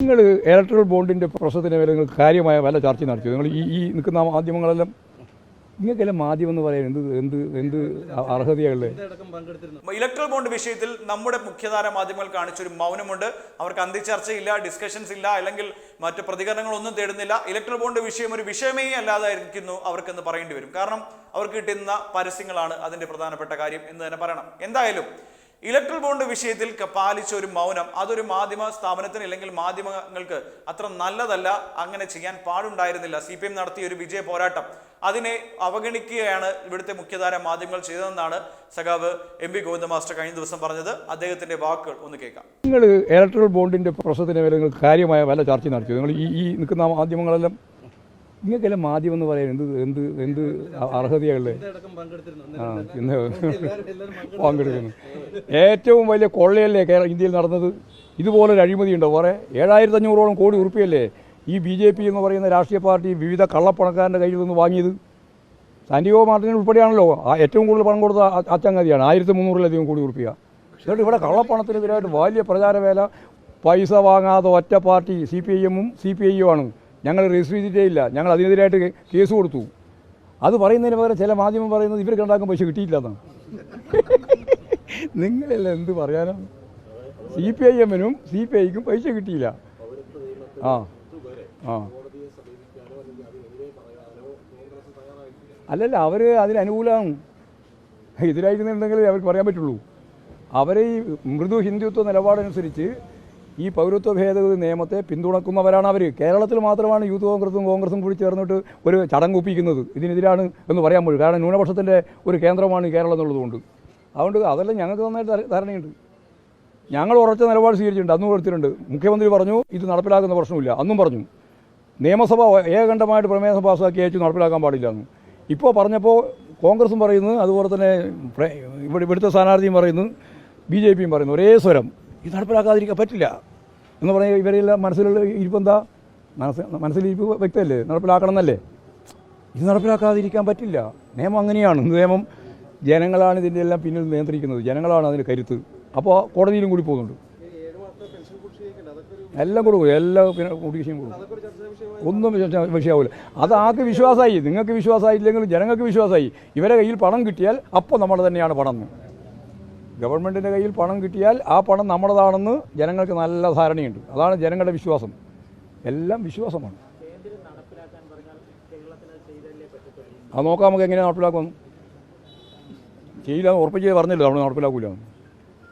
നിങ്ങൾ ഇലക്ട്രൽ ബോണ്ടിന്റെ പ്രശ്നത്തിന് മേലെ നിങ്ങൾ കാര്യമായ വല്ല ചർച്ച നടത്തിയോ? നിങ്ങൾ ഈ ഈ നിൽക്കുന്ന മാധ്യമങ്ങളെല്ലാം നിങ്ങൾക്കെല്ലാം മാധ്യമം എന്ന് പറയാൻ എന്ത് എന്ത് എന്ത് അർഹതയുള്ളത് ഇലക്ട്രൽ ബോണ്ട് വിഷയത്തിൽ നമ്മുടെ മുഖ്യധാര മാധ്യമങ്ങൾ കാണിച്ചൊരു മൗനമുണ്ട്. അവർക്ക് അന്തിച്ചർച്ചയില്ല ഡിസ്കഷൻസ് ഇല്ല അല്ലെങ്കിൽ മറ്റു പ്രതികരണങ്ങളൊന്നും തേടുന്നില്ല. ഇലക്ട്രൽ ബോണ്ട് വിഷയം ഒരു വിഷയമേ അല്ലാതായിരിക്കുന്നു അവർക്കെന്ന് പറയേണ്ടി വരും. കാരണം അവർക്ക് കിട്ടുന്ന പരസ്യങ്ങളാണ് അതിന്റെ പ്രധാനപ്പെട്ട കാര്യം എന്ന് തന്നെ പറയണം. എന്തായാലും ഇലക്ട്രൽ ബോണ്ട് വിഷയത്തിൽ പാലിച്ച ഒരു മൗനം. അതൊരു മാധ്യമ സ്ഥാപനത്തിന് അല്ലെങ്കിൽ മാധ്യമങ്ങൾക്ക് അത്ര നല്ലതല്ല. അങ്ങനെ ചെയ്യാൻ പാടുണ്ടായിരുന്നില്ല. സി നടത്തിയ ഒരു വിജയ പോരാട്ടം. അതിനെ അവഗണിക്കുകയാണ് ഇവിടുത്തെ മുഖ്യധാര മാധ്യമങ്ങൾ ചെയ്തതെന്നാണ് സഖാവ് എം പി ഗോവിന്ദ മാസ്റ്റർ കഴിഞ്ഞ ദിവസം പറഞ്ഞത്. അദ്ദേഹത്തിന്റെ വാക്കുകൾ ഒന്ന് കേൾക്കാം. നിങ്ങൾ ഇലക്ട്രൽ ബോണ്ടിന്റെ പ്രശ്നത്തിന് നിങ്ങൾ കാര്യമായ വല്ല ചർച്ച നടത്തി നിങ്ങൾ ഈ നിൽക്കുന്ന മാധ്യമങ്ങളെല്ലാം നിങ്ങൾക്കെല്ലാം മാധ്യമം എന്ന് പറയാൻ എന്ത് എന്ത് എന്ത് അർഹതയുള്ളത് ആ ഇന്ന് പങ്കെടുക്കുന്നു. ഏറ്റവും വലിയ കൊള്ളയല്ലേ കേരള ഇന്ത്യയിൽ നടന്നത്? ഇതുപോലൊരു അഴിമതി ഉണ്ടോ? കുറേ ഏഴായിരത്തി അഞ്ഞൂറോളം കോടി ഉറുപ്പിയല്ലേ ഈ ബി ജെ പി എന്ന് പറയുന്ന രാഷ്ട്രീയ പാർട്ടി വിവിധ കള്ളപ്പണക്കാരന്റെ കയ്യിൽ നിന്ന് വാങ്ങിയത്? സാന്റിയോ മാർട്ടിൻ ഉൾപ്പെടെയാണല്ലോ ഏറ്റവും കൂടുതൽ പണം കൊടുത്ത അച്ചങ്ങതിയാണ് ആയിരത്തി മുന്നൂറിലധികം കോടി ഉറുപ്പിക എന്നിട്ട് ഇവിടെ കള്ളപ്പണത്തിനെതിരായിട്ട് വലിയ പ്രചാരവേല പൈസ വാങ്ങാതെ ഒറ്റ പാർട്ടി സി പി ഐ എമ്മും സി പി ഐ ആണ്. ഞങ്ങൾ രജിസ്റ്റർ ചെയ്തിട്ടേ ഇല്ല ഞങ്ങൾ അതിനെതിരായിട്ട് കേസ് കൊടുത്തു. അത് പറയുന്നതിന് പകരം ചില മാധ്യമം പറയുന്നത് ഇവർക്ക് ഉണ്ടാക്കാൻ പൈസ കിട്ടിയില്ല എന്നാണ് നിങ്ങളെല്ലാം എന്ത് പറയാനാണ് സി പി ഐ എമ്മിനും സി പി ഐക്കും പൈസ കിട്ടിയില്ല. ആ ആ. അല്ലല്ല അവർ അതിന് അനുകൂലമാണ്. എതിരായിരുന്നുണ്ടെങ്കിൽ അവർക്ക് പറയാൻ പറ്റുള്ളൂ. അവരെ ഈ മൃദു ഹിന്ദുത്വ നിലപാടനുസരിച്ച് ഈ പൗരത്വ ഭേദഗതി നിയമത്തെ പിന്തുണക്കുന്നവരാണ് അവർ കേരളത്തിൽ മാത്രമാണ് യൂത്ത് കോൺഗ്രസും കോൺഗ്രസും കൂടി ചേർന്നിട്ട് ഒരു ചടങ്ങ് ഒപ്പിക്കുന്നത്. ഇതിനെതിരാണ് എന്ന് പറയാൻ പോലും കാരണം ന്യൂനപക്ഷത്തിന്റെ ഒരു കേന്ദ്രമാണ് കേരളം എന്നുള്ളതുകൊണ്ട് അതുകൊണ്ട് അതെല്ലാം ഞങ്ങൾക്ക് നന്നായിട്ട് ധാര- ധാരണയുണ്ട്. ഞങ്ങൾ ഉറച്ച നിലപാട് സ്വീകരിച്ചിട്ടുണ്ട്. അന്നും എടുത്തിട്ടുണ്ട് മുഖ്യമന്ത്രി പറഞ്ഞു ഇത് നടപ്പിലാക്കുന്ന പ്രശ്നമില്ല. അന്നും പറഞ്ഞു. നിയമസഭ ഏകകണ്ഠമായിട്ട് പ്രമേയം പാസ്സാക്കി അയച്ചു നടപ്പിലാക്കാൻ പാടില്ല എന്ന്. ഇപ്പോൾ പറഞ്ഞപ്പോൾ കോൺഗ്രസും പറയുന്നു അതുപോലെ തന്നെ ഇവിടെ ഇവിടുത്തെ സ്ഥാനാർത്ഥിയും പറയുന്നു ബി ജെ പിയും പറയുന്നു ഒരേ സ്വരം. ഇത് നടപ്പിലാക്കാതിരിക്കാൻ പറ്റില്ല. എന്ന് പറഞ്ഞാൽ ഇവരെല്ലാം മനസ്സിലുള്ള ഇരിപ്പെന്താ? മനസ്സ് മനസ്സിലിരിപ്പ് വ്യക്തമല്ലേ? നടപ്പിലാക്കണം എന്നല്ലേ ഇത് നടപ്പിലാക്കാതിരിക്കാൻ പറ്റില്ല. നിയമം അങ്ങനെയാണ്. നിയമം ജനങ്ങളാണ് ഇതിന്റെ എല്ലാം പിന്നിൽ നിയന്ത്രിക്കുന്നത്. ജനങ്ങളാണ് അതിന് കരുത്ത്. അപ്പോൾ കോടതിയിലും കൂടി പോകുന്നുണ്ട്. എല്ലാം കൊടുക്കും. എല്ലാ പിന്നെ കുടിശ്ശിയും കൊടുക്കും. ഒന്നും വിഷ- വിഷയമാവില്ല അത് ആർക്ക് വിശ്വാസമായി? നിങ്ങൾക്ക് വിശ്വാസമായില്ലെങ്കിൽ ജനങ്ങൾക്ക് വിശ്വാസമായി. ഇവരെ കയ്യിൽ പണം കിട്ടിയാൽ അപ്പോൾ നമ്മൾ തന്നെയാണ് പണം. ഗവൺമെന്റിന്റെ കയ്യിൽ പണം കിട്ടിയാൽ ആ പണം നമ്മുടേതാണെന്ന് ജനങ്ങൾക്ക് നല്ല ധാരണയുണ്ട്. അതാണ് ജനങ്ങളുടെ വിശ്വാസം. എല്ലാം വിശ്വാസമാണ്. അത് നോക്കാം നമുക്ക് എങ്ങനെ നടപ്പിലാക്കുമെന്ന് ചെയ്യില്ല ഉറപ്പിച്ച് പറഞ്ഞില്ല നമ്മൾ നടപ്പിലാക്കൂല.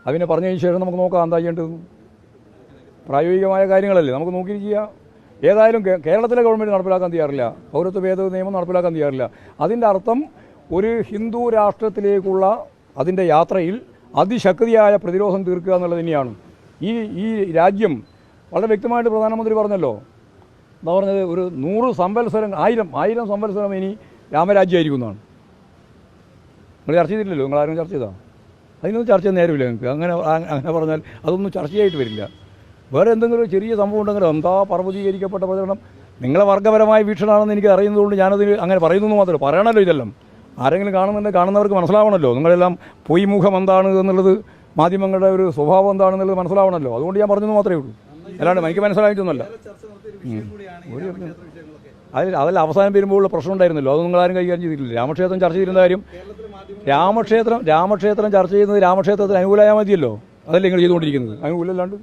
അതിനെ പറഞ്ഞതിന് ശേഷം നമുക്ക് നോക്കാം എന്താ ചെയ്യേണ്ടത്. പ്രായോഗികമായ കാര്യങ്ങളല്ലേ നമുക്ക് നോക്കിയിരിക്കുക. ഏതായാലും കേരളത്തിലെ ഗവൺമെന്റ് നടപ്പിലാക്കാൻ തയ്യാറില്ല. പൗരത്വ ഭേദഗതി നിയമം നടപ്പിലാക്കാൻ തയ്യാറില്ല. അതിന്റെ അർത്ഥം ഒരു ഹിന്ദു രാഷ്ട്രത്തിലേക്കുള്ള അതിന്റെ യാത്രയിൽ അതിശക്തിയായ പ്രതിരോധം തീർക്കുക എന്നുള്ളത് തന്നെയാണ്. ഈ ഈ രാജ്യം വളരെ വ്യക്തമായിട്ട് പ്രധാനമന്ത്രി പറഞ്ഞല്ലോ. എന്താ പറഞ്ഞത്? ഒരു നൂറ് സംവത്സരം ആയിരം ആയിരം സംവത്സരം ഇനി രാമരാജ്യമായിരിക്കും എന്നാണ് നിങ്ങൾ ചർച്ച ചെയ്തിട്ടില്ലല്ലോ? നിങ്ങൾ ആരും ചർച്ച ചെയ്താൽ അതിനൊന്നും ചർച്ച നേരമില്ല നിങ്ങൾക്ക്. അങ്ങനെ അങ്ങനെ പറഞ്ഞാൽ അതൊന്നും ചർച്ചയായിട്ട് വരില്ല. വേറെ എന്തെങ്കിലും ചെറിയ സംഭവം ഉണ്ടെങ്കിൽ എന്താ പർവതീകരിക്കപ്പെട്ട പ്രചരണം? നിങ്ങളെ വർഗപരമായ വീക്ഷണമാണെന്ന് എനിക്ക് അറിയുന്നതുകൊണ്ട് ഞാനതിന് അങ്ങനെ പറയുന്നു മാത്രമേ പറയണമല്ലോ ഇതെല്ലാം. ആരെങ്കിലും കാണുന്നുണ്ടെങ്കിൽ കാണുന്നവർക്ക് മനസ്സിലാവണമല്ലോ നിങ്ങളെല്ലാം പൊയ്മുഖം എന്താണ് എന്നുള്ളത് മാധ്യമങ്ങളുടെ ഒരു സ്വഭാവം എന്താണെന്നുള്ളത് മനസ്സിലാവണമല്ലോ അതുകൊണ്ട് ഞാൻ പറഞ്ഞത് മാത്രമേ ഉള്ളൂ. അല്ലാണ്ട് എനിക്ക് മനസ്സിലായിട്ടൊന്നുമല്ല. അതിൽ അതിൽ അവസാനം വരുമ്പോൾ ഉള്ള പ്രശ്നം ഉണ്ടായിരുന്നല്ലോ. അത് നിങ്ങളാരും കൈകാര്യം ചെയ്തിട്ടില്ല. രാമക്ഷേത്രം ചർച്ച ചെയ്യുന്ന കാര്യം രാമക്ഷേത്രം രാമക്ഷേത്രം ചർച്ച ചെയ്യുന്നത് രാമക്ഷേത്രത്തിന് അനുകൂലമായാൽ മതിയല്ലോ. അതല്ലേ നിങ്ങൾ ചെയ്തുകൊണ്ടിരിക്കുന്നത്. അനുകൂലമല്ലാണ്ട്